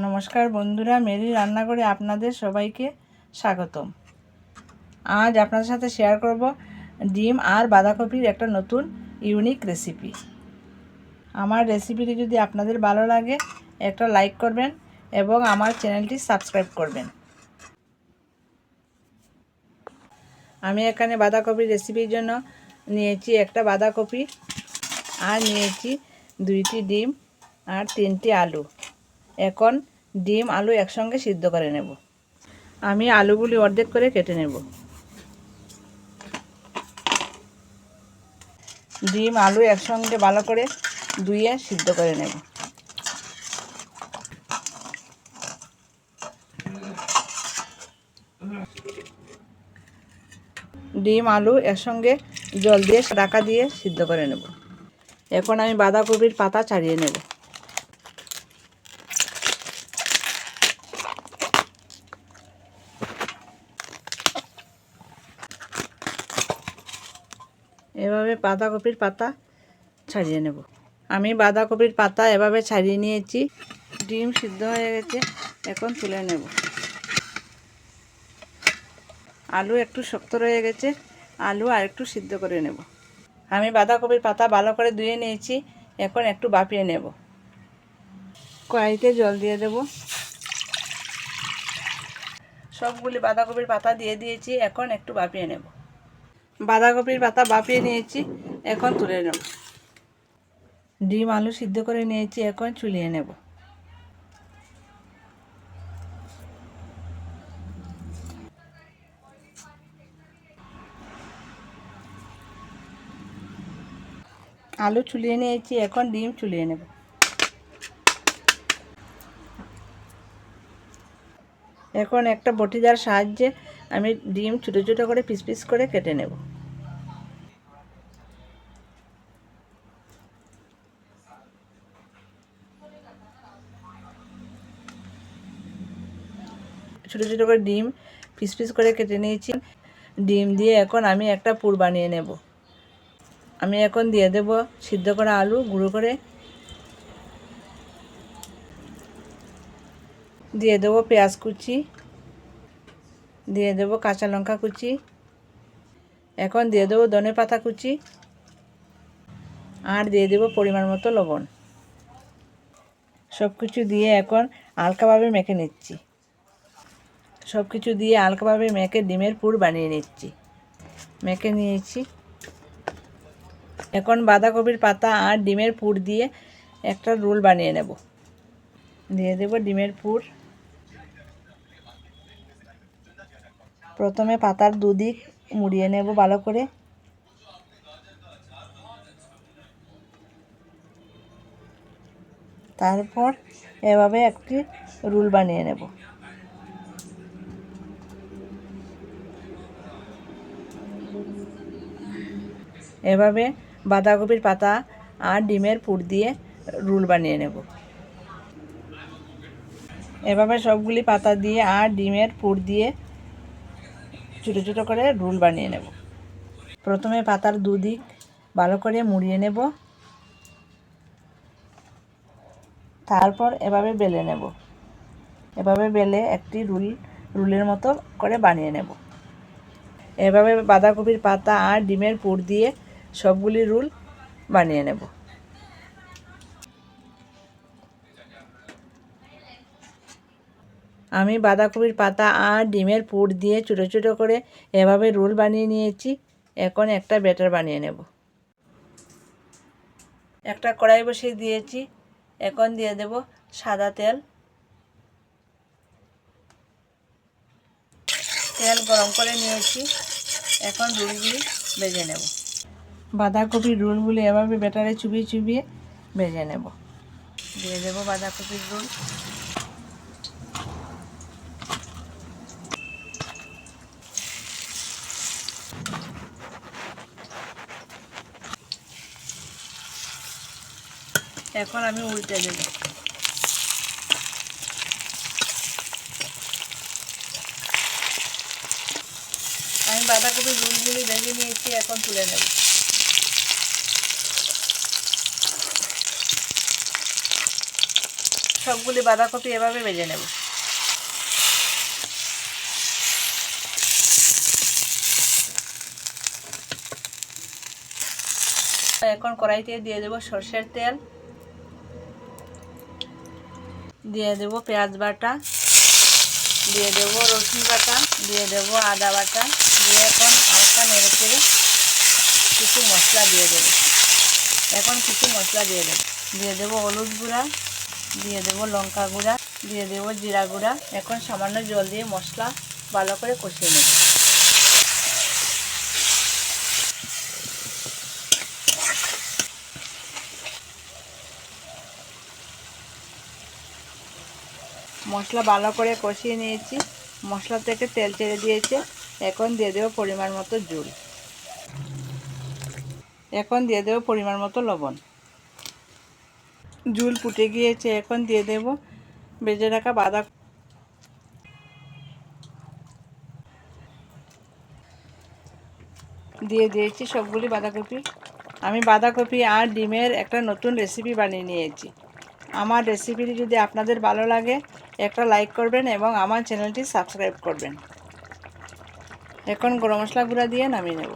নমস্কার বন্ধুরা, মেরি রান্না করে আপনাদের সবাইকে স্বাগতম। আজ আপনাদের সাথে শেয়ার করব ডিম আর বাঁধাকপির একটা নতুন ইউনিক রেসিপি আমার রেসিপিটি যদি আপনাদের ভালো লাগে, একটা লাইক করবেন এবং আমার চ্যানেলটি সাবস্ক্রাইব করবেন। আমি এখানে বাঁধাকপির রেসিপির জন্য নিয়েছি একটা বাঁধাকপি আর নিয়েছি দুইটি ডিম আর তিনটি আলু। এখন ডিম, আলু একসঙ্গে সিদ্ধ করে নেব। আমি আলুগুলি অর্ধেক করে কেটে নেব। ডিম, আলু একসঙ্গে ভালো করে ধুয়ে সিদ্ধ করে নেব। ডিম, আলু একসঙ্গে জল দিয়ে, ঢাকা দিয়ে সিদ্ধ করে নেব। এখন আমি বাঁধাকপির পাতা ছাড়িয়ে নেব। এভাবে বাঁধাকপির পাতা ছাড়িয়ে নেব। আমি বাঁধাকপির পাতা এভাবে ছাড়িয়ে নিয়েছি। ডিম সিদ্ধ হয়ে গেছে, এখন তুলে নেব। আলু একটু শক্ত রয়ে গেছে, আলু আর একটু সিদ্ধ করে নেব। আমি বাঁধাকপির পাতা ভালো করে ধুয়ে নিয়েছি, এখন একটু বাপিয়ে নেব। কড়াইতে জল দিয়ে দেব। সবগুলি বাঁধাকপির পাতা দিয়ে দিয়েছি, এখন একটু বাপিয়ে নেব। বাঁধাকপির পাতা বাপিয়ে নিয়েছি, এখন তুলে নেব। ডিম, আলু সিদ্ধ করে নিয়েছি, এখন চুলিয়ে নেব। আলু চুলিয়ে নিয়েছি, এখন ডিম চুলিয়ে নেব। এখন একটা বটিদার সাহায্যে আমি ডিম ছোটো ছোটো করে পিস পিস করে কেটে নেব। ছোটো ছোটো করে ডিম পিস পিস করে কেটে নিয়েছি। ডিম দিয়ে এখন আমি একটা পুর বানিয়ে নেব। আমি এখন দিয়ে দেব সিদ্ধ করা আলু, গুঁড়ো করে। দিয়ে দেবো পেঁয়াজ কুচি। দিয়ে দেবো কাঁচা লঙ্কা কুচি। এখন দিয়ে দেবো ধনে পাতা কুচি। আর দিয়ে দেবো পরিমাণ মতো লবণ। সব কিছু দিয়ে এখন হালকাভাবে মেখে নিচ্ছি। সব কিছু দিয়ে হালকাভাবে মেখে ডিমের পুর বানিয়ে নিচ্ছি। মেখে নিয়েছি। এখন বাঁধাকপির পাতা আর ডিমের পুর দিয়ে একটা রোল বানিয়ে নেব। দিয়ে দেব ডিমের পুর। প্রথমে পাতার দুদিক মুড়িয়ে নেব ভালো করে। তারপর এভাবে একটি রুল বানিয়ে নেব। এভাবে বাঁধাকপির পাতা আর ডিমের পুর দিয়ে রুল বানিয়ে নেব। এভাবে সবগুলি পাতা দিয়ে আর ডিমের পুর দিয়ে ছোটো ছোটো করে রুল বানিয়ে নেব। প্রথমে পাতার দুদিক ভালো করে মুড়িয়ে নেব। তারপর এভাবে বেলে নেব। এভাবে বেলে একটি রুল, রুলের মতো করে বানিয়ে নেব। এভাবে বাঁধাকপির পাতা আর ডিমের পুর দিয়ে সবগুলি রুল বানিয়ে নেব। আমি বাঁধাকপির পাতা আর ডিমের পুর দিয়ে ছোটো ছোটো করে এভাবে রোল বানিয়ে নিয়েছি। এখন একটা ব্যাটার বানিয়ে নেব। একটা কড়াই বসিয়ে দিয়েছি। এখন দিয়ে দেব সাদা তেল। তেল গরম করে নিয়েছি। এখন রুলগুলি ভেজে নেব। বাঁধাকপির রোলগুলি এভাবে ব্যাটারে চুবিয়ে চুবিয়ে ভেজে নেব। দিয়ে দেবো বাঁধাকপির রোল। এখন আমি উল্টে দেব। আমি বাঁধাকপির রুলগুলি ভেজে নিয়েছি, এখন তুলে নেব। সবগুলি বাঁধাকপি এভাবে ভেজে নেব। এখন কড়াইতে দিয়ে দেবো সর্ষের তেল। দিয়ে দেবো পেঁয়াজ বাটা। দিয়ে দেবো রসুন বাটা। দিয়ে দেবো আদা বাটা। দিয়ে এখন হালকা নেড়ে চেড়ে কিছু মশলা দিয়ে দেবো। এখন কিছু মশলা দিয়ে দেবো। দিয়ে দেবো হলুদ গুঁড়া। দিয়ে দেবো লঙ্কা গুঁড়া, দিয়ে দেবো জিরা গুঁড়া। এখন সামান্য জল দিয়ে মশলা ভালো করে কষিয়ে নেব। মশলা ভালো করে কষিয়ে নিয়েছি। মশলা থেকে তেল ছেড়ে দিয়েছে। এখন দিয়ে দেবো পরিমাণ মতো জল। এখন দিয়ে দেবো পরিমাণ মতো লবণ। জুল ফুটে গিয়েছে, এখন দিয়ে দেব বেজে রাখা বাঁধা দিয়ে দিয়েছি সবগুলি বাঁধাকপি। আমি বাঁধাকপি আর ডিমের একটা নতুন রেসিপি বানিয়ে নিয়েছি। আমার রেসিপিটি যদি আপনাদের ভালো লাগে, একটা লাইক করবেন এবং আমার চ্যানেলটি সাবস্ক্রাইব করবেন। এখন গরম মশলা গুঁড়া দিয়ে নামিয়ে নেব।